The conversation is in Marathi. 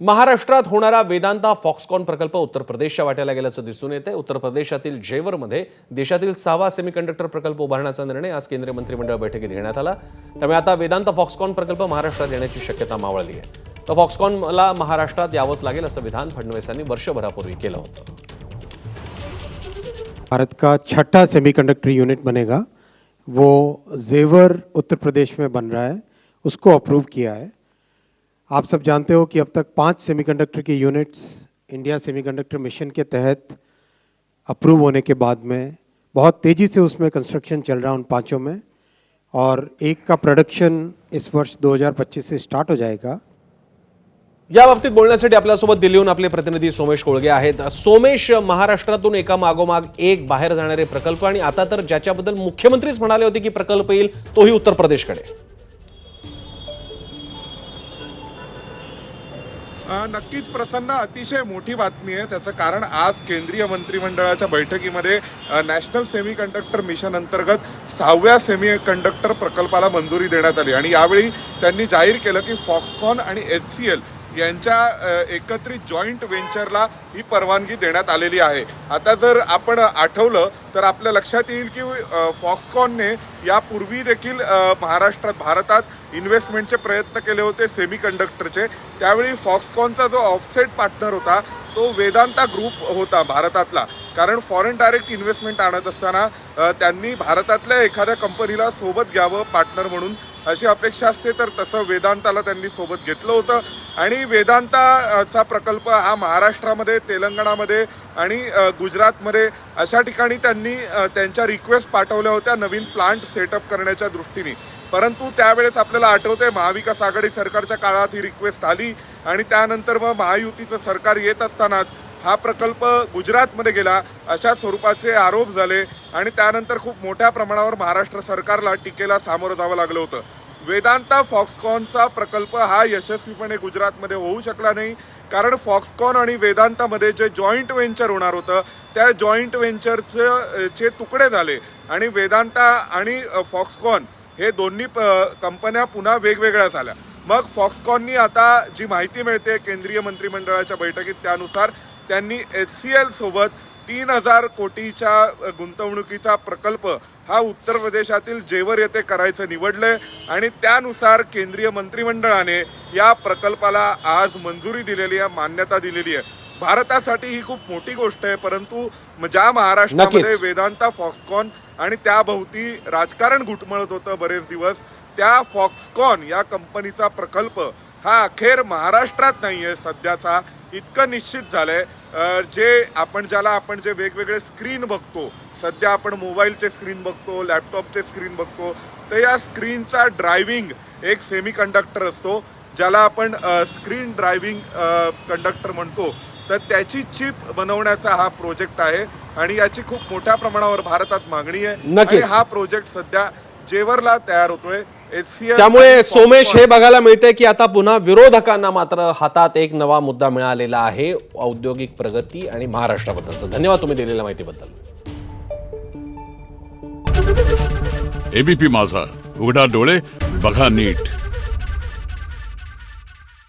महाराष्ट्रात होणारा वेदांता फॉक्सकॉन प्रकल्प उत्तर प्रदेशच्या वाट्याला गेल्याचं दिसून येते उत्तर प्रदेशातील जेवरमध्ये देशातील सहावा सेमीकंडक्टर प्रकल्प उभारण्याचा निर्णय आज केंद्रीय मंत्रिमंडळ बैठकीत घेण्यात आला. त्यामुळे आता वेदांता फॉक्सकॉन प्रकल्प महाराष्ट्रात येण्याची शक्यता मावळली आहे. तर फॉक्सकॉनला महाराष्ट्रात यावंच लागेल असं विधान फडणवीसांनी वर्षभरापूर्वी केलं होतं. भारत का छठा सेमीकंडक्टर यूनिट बनेगा? वो जेवर उत्तर प्रदेश में बन रहा है उसको अप्रूव किया है। आप सब जानते हो कि अब तक पांच सेमीकंडक्टर की यूनिट्स इंडिया सेमीकंडक्टर मिशन के तहत अप्रूव होने के बाद में बहुत तेजी से उसमें कंस्ट्रक्शन चल रहा है उन पांचों में और एक का प्रोडक्शन इस वर्ष 2025 से स्टार्ट हो जाएगा। या बाबतीत बोलण्यासाठी आपल्यासोबत दिल्लीहून आपले प्रतिनिधी सोमेश कोळगे आहेत. सोमेश महाराष्ट्रातून एका मागोमाग एक बाहेर जाणारे प्रकल्प आणि आता तर ज्याच्याबद्दल मुख्यमंत्रीच म्हणाले होते की प्रकल्प येईल तोही उत्तर प्रदेशकडे. नक्कीच प्रसन्न अतिशय मोठी बातमी आहे. त्याचं कारण आज केंद्रीय मंत्रिमंडळाच्या बैठकीमध्ये नॅशनल सेमी कंडक्टर मिशन अंतर्गत सहाव्या सेमी कंडक्टर प्रकल्पाला मंजुरी देण्यात आली. आणि यावेळी त्यांनी जाहीर केलं की फॉक्सकॉन आणि एच सी एल यांच्या एकत्रित जॉईंट व्हेंचरला ही परवानगी देण्यात आलेली आहे. आता जर आपण आठवलं तर आपल्या लक्षात येईल की फॉक्सकॉनने यापूर्वी देखील महाराष्ट्रात भारतात इन्व्हेस्टमेंटचे प्रयत्न केले होते सेमी कंडक्टरचे त्यावेळी फॉक्सकॉनचा जो ऑफसेट पार्टनर होता तो वेदांता ग्रुप होता भारतातला. कारण फॉरेन डायरेक्ट इन्व्हेस्टमेंट आणत असताना त्यांनी भारतातल्या एखाद्या कंपनीला सोबत घ्यावं पार्टनर म्हणून अशी अपेक्षा असते तर तसं वेदांताला त्यांनी सोबत घेतलं होतं. आणि वेदांताचा प्रकल्प हा महाराष्ट्रामध्ये तेलंगणामध्ये आणि गुजरातमध्ये अशा ठिकाणी त्यांनी त्यांच्या रिक्वेस्ट पाठवल्या होत्या नवीन प्लांट सेटअप करण्याच्या दृष्टीने. परंतु त्यावेळेस आपल्याला आठवते महाविकास आघाडी सरकारच्या काळात ही रिक्वेस्ट आली आणि त्यानंतर मग महायुतीचं सरकार येत असतानाच हा प्रकल्प गुजरातमध्ये गेला अशा स्वरूपाचे आरोप झाले आणि त्यानंतर खूप मोठ्या प्रमाणावर महाराष्ट्र सरकारला टीकेला सामोरं जावं लागलं होतं. वेदांता फॉक्सकॉनचा प्रकल्प हा यशस्वीपणे गुजरातमध्ये होऊ शकला नाही कारण फॉक्सकॉन आणि वेदांतामध्ये जे जॉईंट व्हेंचर होणार होतं त्या जॉईंट व्हेंचरचं चे तुकडे झाले आणि वेदांता आणि फॉक्सकॉन हे दोन्ही प- कंपन्या पुन्हा वेगवेगळ्या झाल्या. मग फॉक्सकॉननी आता जी माहिती मिळते केंद्रीय मंत्रिमंडळाच्या बैठकीत त्यानुसार त्यांनी एच सी एल सोबत तीन हजार कोटीच्या गुंतवणुकीचा प्रकल्प हा उत्तर प्रदेशातील जेवर येथे करायचं निवडलंय आणि त्यानुसार केंद्रीय मंत्रिमंडळाने या प्रकल्पाला आज मंजुरी दिलेली आहे मान्यता दिलेली आहे भारतासाठी ही खूप मोठी गोष्ट आहे परंतु ज्या महाराष्ट्रामध्ये. वेदांता फॉक्सकॉन आणि त्याभोवती राजकारण घुटमळत होतं बरेच दिवस त्या फॉक्सकॉन या कंपनीचा प्रकल्प हा अखेर महाराष्ट्रात नाही आहे सध्याचा इतकं निश्चित झालंय. अ, जे आपण ज्याला आपण जे वेगवेगळे स्क्रीन बघतो सध्या आपण मोबाईलचे स्क्रीन बघतो लॅपटॉपचे स्क्रीन बघतो तर या स्क्रीनचा ड्रायव्हिंग एक सेमी कंडक्टर असतो ज्याला आपण स्क्रीन ड्रायव्हिंग कंडक्टर म्हणतो. तर त्याची चिप बनवण्याचा हा प्रोजेक्ट आहे आणि याची खूप मोठ्या प्रमाणावर भारतात मागणी आहे. आणि हा प्रोजेक्ट सध्या जेवरला तयार होतोय. त्यामुळे सोमेश हे बघायला मिळते की आता पुन्हा विरोधकांना मात्र हातात एक नवा मुद्दा मिळालेला आहे औद्योगिक प्रगती आणि महाराष्ट्राबद्दलचं. धन्यवाद तुम्ही दिलेल्या माहितीबद्दल. एबीपी माझा. उघडा डोळे बघा नीट.